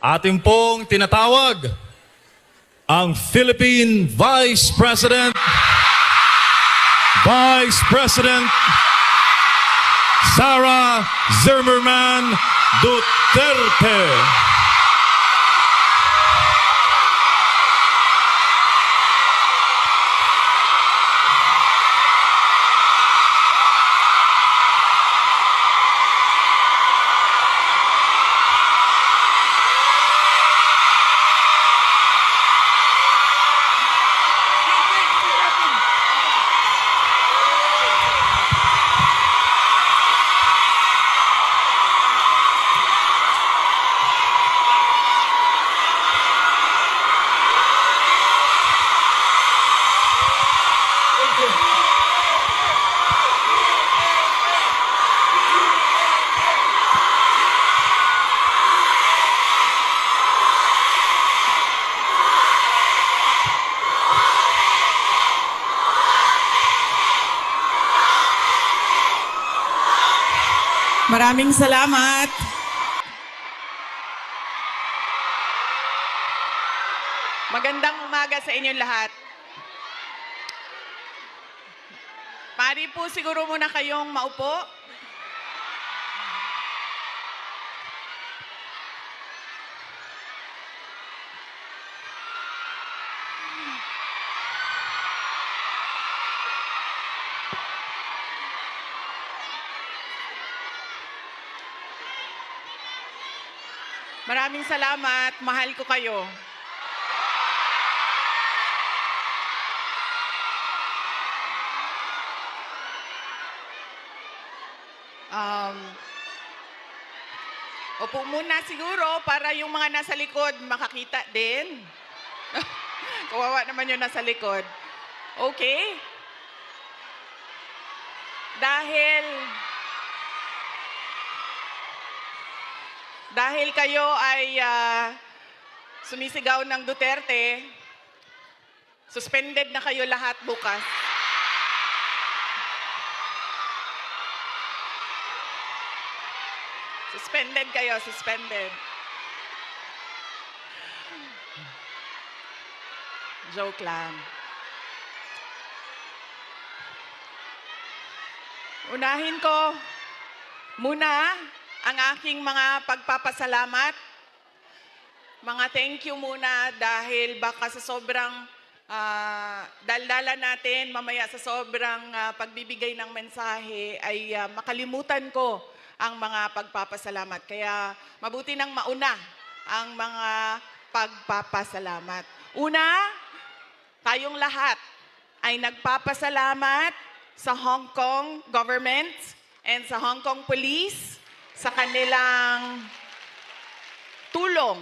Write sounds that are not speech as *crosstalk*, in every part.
Ating pong tinatawag ang Philippine Vice President, Vice President Sara Zimmerman Duterte. Maraming salamat. Magandang umaga sa inyong lahat. Pari po siguro muna kayong maupo. Maraming salamat. Mahal ko kayo. Um, upo muna siguro para yung mga nasa likod makakita din. *laughs* Kawawa naman yung nasa likod. Okay? Dahil dahil kayo ay ah, sumisigaw ng Duterte, suspended na kayo lahat bukas. Suspended kayo, suspended. Joke lang. Unahin ko muna ang aking mga pagpapasalamat. Mga thank you muna dahil baka sa sobrang ah, daldala natin, mamaya sa sobrang ah, pagbibigay ng mensahe ay ah, makalimutan ko ang mga pagpapasalamat. Kaya mabuti nang mauna ang mga pagpapasalamat. Una, tayong lahat ay nagpapasalamat sa Hong Kong government and sa Hong Kong police sa kanilang tulong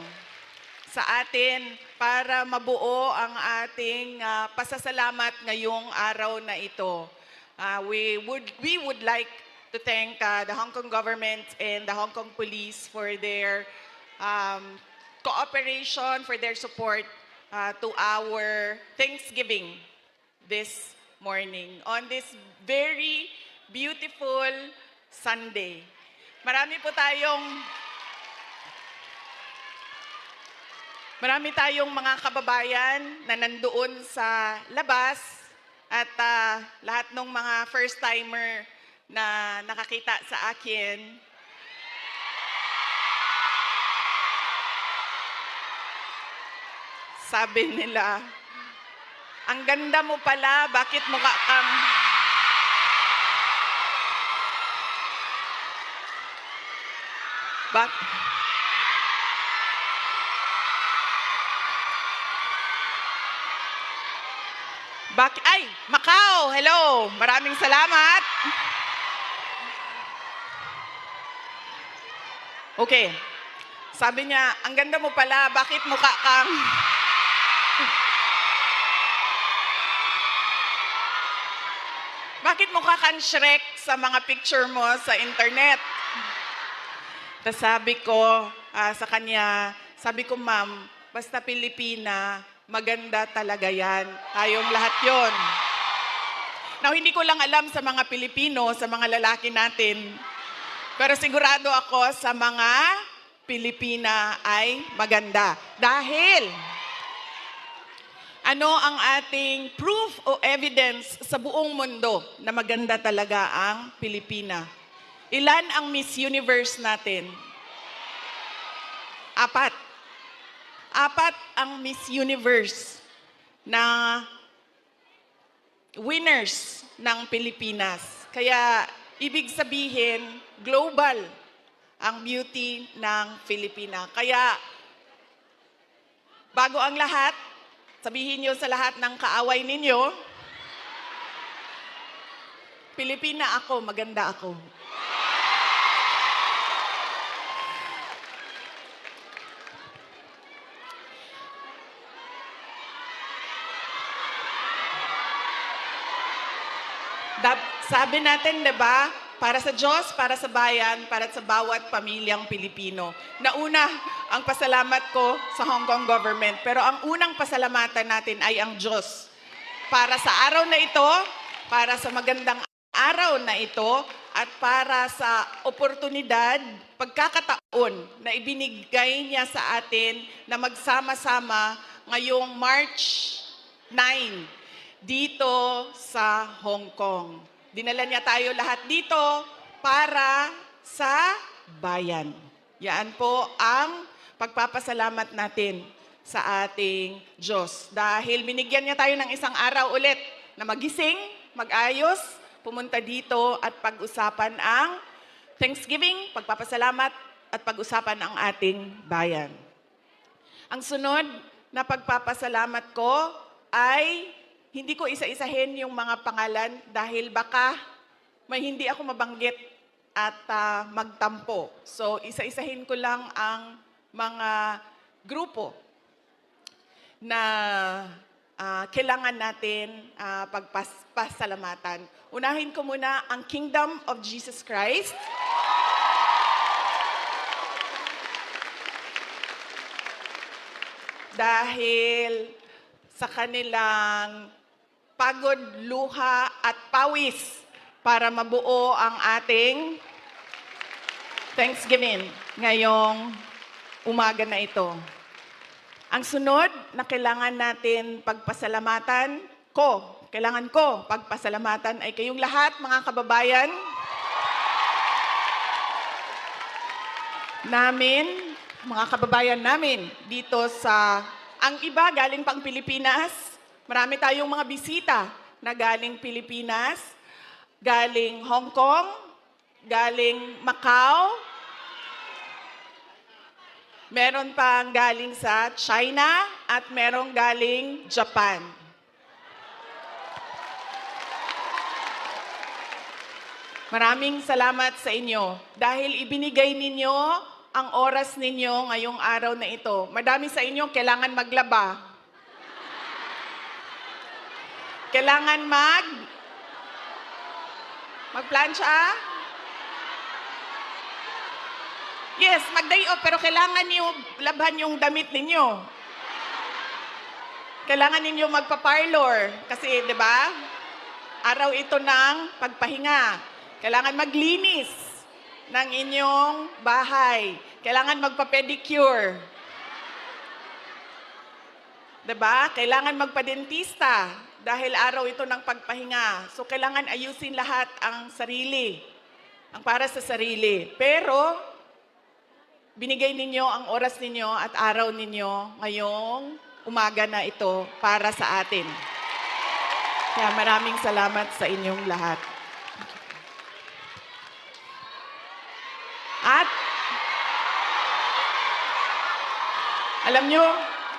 sa atin para mabuo ang ating ah, pasasalamat ngayong araw na ito. Ah, we would we would like to thank ah, the Hong Kong government and the Hong Kong police for their um, cooperation, for their support ah, to our Thanksgiving this morning on this very beautiful Sunday. Marami po tayong Marami tayong mga kababayan na nandoon sa labas at ah, lahat ng mga first timer na nakakita sa akin. Sabi nila, ang ganda mo pala, bakit mukha kang... Bak Bak ay, Macau, hello. Maraming salamat. Okay. Sabi niya, ang ganda mo pala, bakit mukha kang... *laughs* Bakit mukha kang Shrek sa mga picture mo sa internet? Tapos sabi ko ah, sa kanya, sabi ko, ma'am, basta Pilipina, maganda talaga yan. Tayong lahat yon. Now, hindi ko lang alam sa mga Pilipino, sa mga lalaki natin, pero sigurado ako sa mga Pilipina ay maganda. Dahil ano ang ating proof o evidence sa buong mundo na maganda talaga ang Pilipina? Ilan ang Miss Universe natin? Apat. Apat ang Miss Universe na winners ng Pilipinas. Kaya ibig sabihin, global ang beauty ng Pilipina. Kaya bago ang lahat, sabihin niyo sa lahat ng kaaway ninyo, Pilipina ako, maganda ako. Sabi natin, di ba? Para sa Diyos, para sa bayan, para sa bawat pamilyang Pilipino. Nauna, ang pasalamat ko sa Hong Kong government. Pero ang unang pasalamatan natin ay ang Diyos. Para sa araw na ito, para sa magandang araw na ito, at para sa oportunidad, pagkakataon na ibinigay niya sa atin na magsama-sama ngayong March 9 dito sa Hong Kong. Dinala niya tayo lahat dito para sa bayan. Yan po ang pagpapasalamat natin sa ating Diyos. Dahil binigyan niya tayo ng isang araw ulit na magising, mag-ayos, pumunta dito at pag-usapan ang Thanksgiving, pagpapasalamat at pag-usapan ang ating bayan. Ang sunod na pagpapasalamat ko ay hindi ko isa-isahin yung mga pangalan dahil baka may hindi ako mabanggit at ah, magtampo. So, isa-isahin ko lang ang mga grupo na ah, kailangan natin ah, pagpasalamatan. Unahin ko muna ang Kingdom of Jesus Christ. Dahil sa kanilang pagod, luha at pawis para mabuo ang ating Thanksgiving ngayong umaga na ito. Ang sunod na kailangan natin pagpasalamatan ko, kailangan ko pagpasalamatan ay kayong lahat mga kababayan namin, mga kababayan namin dito sa ang iba galing pang Pilipinas. Marami tayong mga bisita na galing Pilipinas, galing Hong Kong, galing Macau, meron pang galing sa China at merong galing Japan. Maraming salamat sa inyo dahil ibinigay ninyo ang oras ninyo ngayong araw na ito. Madami sa inyo kailangan maglaba. Kailangan mag magplansya. Yes, mag-day off pero kailangan niyo labhan yung damit ninyo. Kailangan ninyo magpa-parlor kasi 'di ba? Araw ito ng pagpahinga. Kailangan maglinis ng inyong bahay. Kailangan magpa-pedicure. 'Di ba? Kailangan magpa-dentista dahil araw ito ng pagpahinga. So kailangan ayusin lahat ang sarili. Ang para sa sarili. Pero binigay ninyo ang oras ninyo at araw ninyo ngayong umaga na ito para sa atin. Kaya maraming salamat sa inyong lahat. At alam nyo,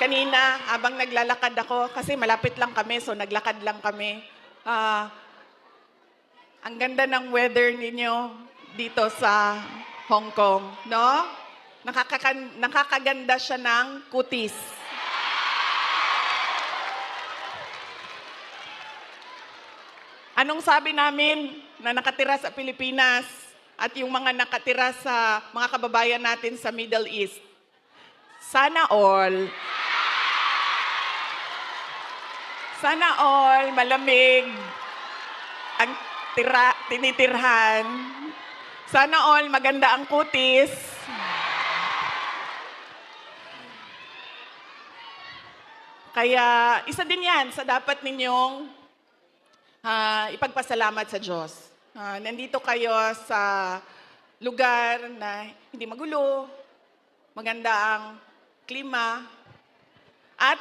kanina habang naglalakad ako, kasi malapit lang kami, so naglakad lang kami. Ah, ang ganda ng weather ninyo dito sa Hong Kong, no? Nakakakan- nakakaganda siya ng kutis. Anong sabi namin na nakatira sa Pilipinas at yung mga nakatira sa mga kababayan natin sa Middle East. Sana all. Sana all malamig ang tira, tinitirhan. Sana all maganda ang kutis. Kaya isa din yan sa dapat ninyong uh, ipagpasalamat sa Diyos. Ah, nandito kayo sa lugar na hindi magulo, maganda ang klima, at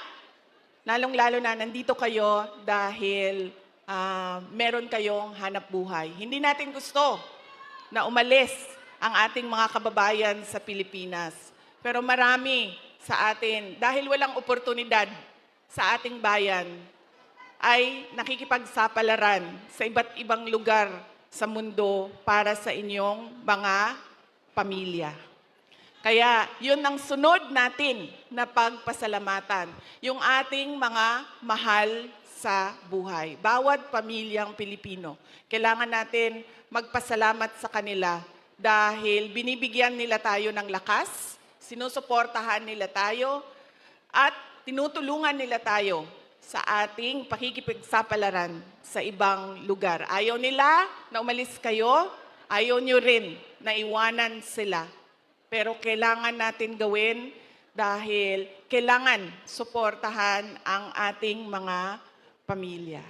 lalong-lalo na nandito kayo dahil ah, meron kayong hanap buhay. Hindi natin gusto na umalis ang ating mga kababayan sa Pilipinas. Pero marami sa atin, dahil walang oportunidad sa ating bayan, ay nakikipagsapalaran sa iba't ibang lugar sa mundo para sa inyong mga pamilya. Kaya yun ang sunod natin na pagpasalamatan, yung ating mga mahal sa buhay. Bawat pamilyang Pilipino, kailangan natin magpasalamat sa kanila dahil binibigyan nila tayo ng lakas, sinusuportahan nila tayo, at tinutulungan nila tayo sa ating pakikipagsapalaran sa ibang lugar. Ayaw nila na umalis kayo, ayaw nyo rin na iwanan sila. Pero kailangan natin gawin dahil kailangan suportahan ang ating mga pamilya.